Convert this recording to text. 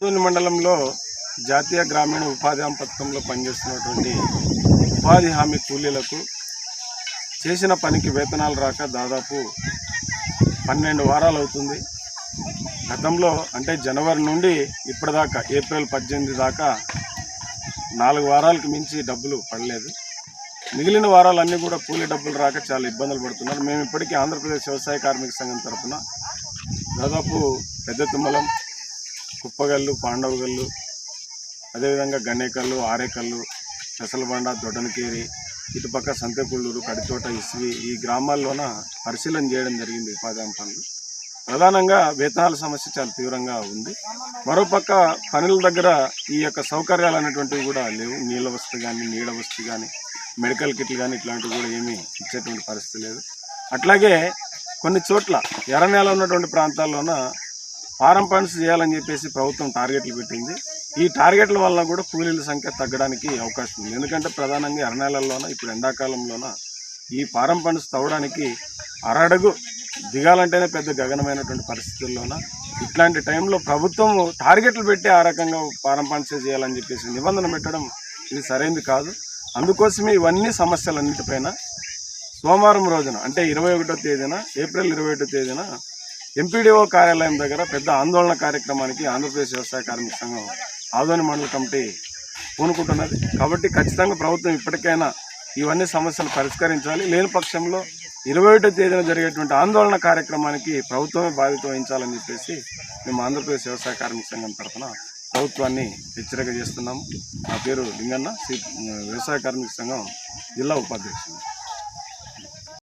ఆదోని మండలంలో జాతీయ గ్రామీణ ఉపాధి హామీ పథకంలో పనిచేస్తున్నటువంటి ఉపాధి హామీ కూలీలకు చేసిన పనికి వేతనాలు రాక దాదాపు పన్నెండు వారాలు అవుతుంది. గతంలో అంటే జనవరి నుండి ఇప్పటిదాకా ఏప్రిల్ పద్దెనిమిది దాకా నాలుగు వారాలకు మించి డబ్బులు పడలేదు. మిగిలిన వారాలన్నీ కూడా కూలీ డబ్బులు రాక చాలా ఇబ్బందులు పడుతున్నారు. మేము ఇప్పటికీ ఆంధ్రప్రదేశ్ వ్యవసాయ కార్మిక సంఘం తరఫున దాదాపు పెద్ద తుమ్మలం కుప్పగల్లు పాండవగల్లు అదేవిధంగా గన్నేకల్లు ఆరేకల్లు పెసలబండ దొడ్డనకేరి ఇటుపక్క సంతెకుళ్ళూరు కడితోట ఇస్వి ఈ గ్రామాల్లోన పరిశీలన చేయడం జరిగింది ఉపాధి పనులు. ప్రధానంగా వేతనాల సమస్య చాలా తీవ్రంగా ఉంది. మరోపక్క పనుల దగ్గర ఈ యొక్క సౌకర్యాలు అనేటువంటివి కూడా లేవు. నీళ్ళ వసతి కానీ నీడ వసతి కానీ మెడికల్ కిట్లు కానీ ఇట్లాంటివి కూడా ఏమీ ఇచ్చేటువంటి పరిస్థితి లేదు. అట్లాగే కొన్ని చోట్ల ఎర్ర నేల ఉన్నటువంటి ప్రాంతాల్లోన ఫారం ఫండ్స్ చేయాలని చెప్పేసి ప్రభుత్వం టార్గెట్లు పెట్టింది. ఈ టార్గెట్ల వల్ల కూడా కూలీల సంఖ్య తగ్గడానికి అవకాశం ఉంది. ఎందుకంటే ప్రధానంగా ఎర్రనేలల్లోన ఇప్పుడు ఎండాకాలంలోన ఈ ఫారం ఫండ్స్ తవ్వడానికి అరడుగు దిగాలంటేనే పెద్ద గగనమైనటువంటి పరిస్థితుల్లోన? ఇట్లాంటి టైంలో ప్రభుత్వం టార్గెట్లు పెట్టి ఆ రకంగా ఫారం ఫండ్స్ చేయాలని చెప్పేసి నిబంధన పెట్టడం ఇది సరైనది కాదు. అందుకోసమే ఇవన్నీ సమస్యలన్నిటిపైన సోమవారం రోజున అంటే ఇరవై ఒకటో తేదీన ఏప్రిల్ ఇరవై ఒకటో తేదీన ఎంపీడీఓ కార్యాలయం దగ్గర పెద్ద ఆందోళన కార్యక్రమానికి ఆంధ్రప్రదేశ్ వ్యవసాయ కార్మిక సంఘం ఆదోని మండల కమిటీ పూనుకుంటున్నది. కాబట్టి ఖచ్చితంగా ప్రభుత్వం ఇప్పటికైనా ఇవన్నీ సమస్యలు పరిష్కరించాలి. లేని పక్షంలో ఇరవై ఒకటో తేదీన జరిగేటువంటి ఆందోళన కార్యక్రమానికి ప్రభుత్వమే బాధ్యత వహించాలని చెప్పేసి మేము ఆంధ్రప్రదేశ్ వ్యవసాయ కార్మిక సంఘం తరఫున ప్రభుత్వాన్ని హెచ్చరిక చేస్తున్నాము. నా పేరు లింగన్న సి వ్యవసాయ కార్మిక సంఘం జిల్లా ఉపాధ్యక్షుడు.